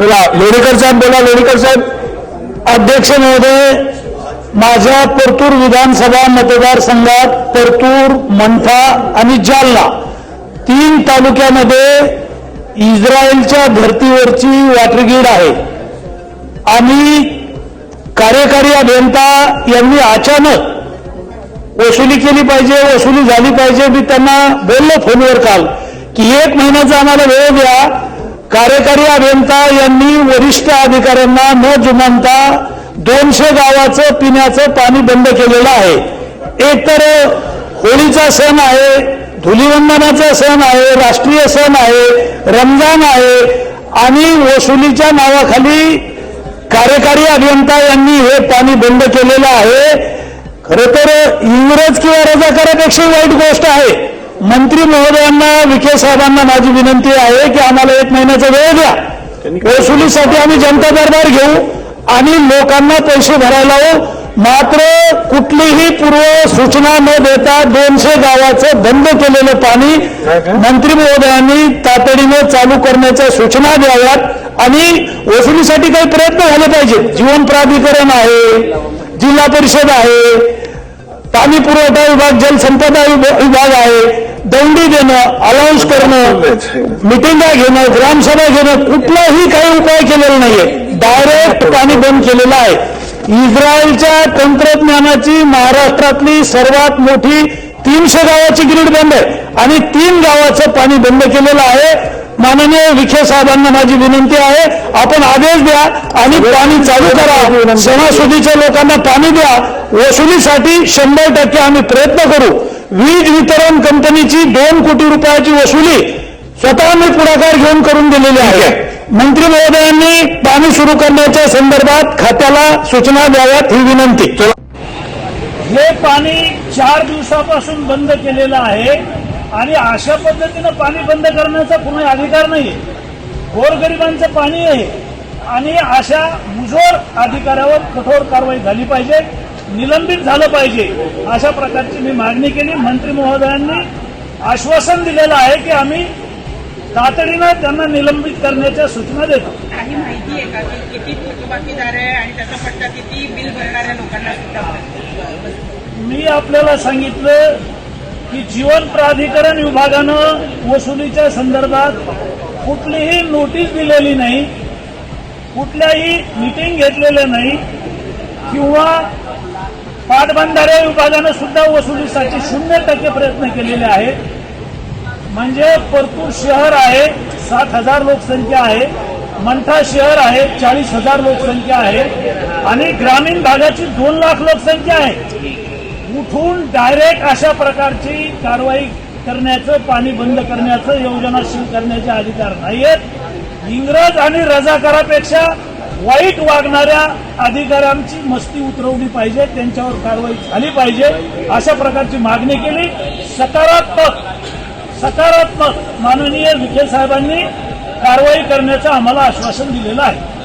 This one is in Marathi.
बोला लोणीकर साहेब बोला लोणीकर साहेब. अध्यक्ष महोदय माझ्या परतूर विधानसभा मतदारसंघात परतूर मंठा आणि जालना तीन तालुक्यामध्ये इस्रायलच्या धर्तीवरची वॉटरगीड आहे. आणि कार्यकारी अभियंता यांनी अचानक वसुली केली पाहिजे वसुली झाली पाहिजे मी त्यांना बोललो फोनवर काल की एक महिन्याचा आम्हाला वेळ द्या कार्यकारी अभियंता यांनी वरिष्ठ अधिकाऱ्यांना न जुमानता दोनशे गावाचं पिण्याचं पाणी बंद केलेलं आहे. एकतर होळीचा सण आहे धुलीवंदनाचा सण आहे राष्ट्रीय सण आहे रमजान आहे आणि वसुलीच्या नावाखाली कार्यकारी अभियंता यांनी हे पाणी बंद केलेलं आहे. खरं तर इंग्रज किंवा रजाकारापेक्षा वाईट गोष्ट आहे. मंत्री महोदयांना विखे साहेबांना माझी विनंती आहे की आम्हाला एक महिन्याचा वेळ द्या. वसुलीसाठी आम्ही जनता दरबार घेऊ आणि लोकांना पैसे भरायला लावू. मात्र कुठलीही पूर्व सूचना न देता दोनशे गावाचं बंद केलेलं पाणी मंत्री महोदयांनी तातडीने चालू करण्याच्या सूचना द्याव्यात आणि वसुलीसाठी काही प्रयत्न झाले पाहिजेत. जीवन प्राधिकरण आहे जिल्हा परिषद आहे पाणी पुरवठा विभाग जलसंपदा विभ- विभाग आहे. दंडी देणं अलाउन्स करणं मिटिंगा घेणं ग्रामसभा घेणं कुठलाही काही उपाय केलेला नाहीये. डायरेक्ट पाणी बंद केलेलं आहे. इस्रायलच्या तंत्रज्ञानाची महाराष्ट्रातली सर्वात मोठी तीनशे गावाची ग्रीड बंद आहे. आणि तीन गावाचं पाणी बंद केलेलं आहे. माननीय विखे साहेबांना माझी विनंती आहे आपण आदेश द्या आणि पाणी चालू करा. सणासुदीच्या लोकांना पाणी द्या. वसुलीसाठी शंभर टक्के आम्ही प्रयत्न करू. वीज वितरण कंपनीची दोन कोटी रुपयाची वसुली स्वतः मी पुढाकार घेऊन करून दिलेली आहे. मंत्री महोदयांनी पाणी सुरू करण्याच्या संदर्भात खात्याला सूचना द्याव्यात ही विनंती. हे पाणी चार दिवसापासून बंद केलेलं आहे आणि अशा पद्धतीनं पाणी बंद करण्याचा कुणी अधिकार नाही गोरगरिबांचं पाणी आहे आणि अशा मुजोर अधिकाऱ्यावर कठोर कारवाई झाली पाहिजे. निलंबित झालं पाहिजे. अशा प्रकारची मी मागणी केली. मंत्री महोदयांनी आश्वासन दिलेलं आहे की आम्ही तातडीनं त्यांना निलंबित करण्याच्या सूचना देतो. काही माहिती आहे का? की किती थकबाकीदार आहे आणि त्याचा फटका किती बिल भरणाऱ्या लोकांना सुद्धा? मी आपल्याला सांगितलं की जीवन प्राधिकरण विभागानं वसुलीच्या संदर्भात कुठलीही नोटीस दिलेली नाही कुठल्याही मिटिंग घेतलेलं नाही. किंवा पाटबंधारे विभागानं सुद्धा वसुलीसाठी शून्य टक्के प्रयत्न केलेले आहेत. म्हणजे परतूर शहर आहे सात हजार लोकसंख्या आहे मंठा शहर आहे चाळीस हजार लोकसंख्या आहे आणि ग्रामीण भागाची दोन लाख लोकसंख्या आहे. उठून डायरेक्ट अशा प्रकारची कारवाई करण्याचं पाणी बंद करण्याचं योजनाशील करण्याचे अधिकार नाहीयेत. इंग्रज आणि रजाकारापेक्षा वाईट वागणाऱ्या अधिकाऱ्यांची मस्ती उतरवली पाहिजे त्यांच्यावर कारवाई झाली पाहिजे अशा प्रकारची मागणी केली. सकारात्मक सकारात्मक माननीय विखे साहेबांनी कारवाई करण्याचं आम्हाला आश्वासन दिलेलं आहे.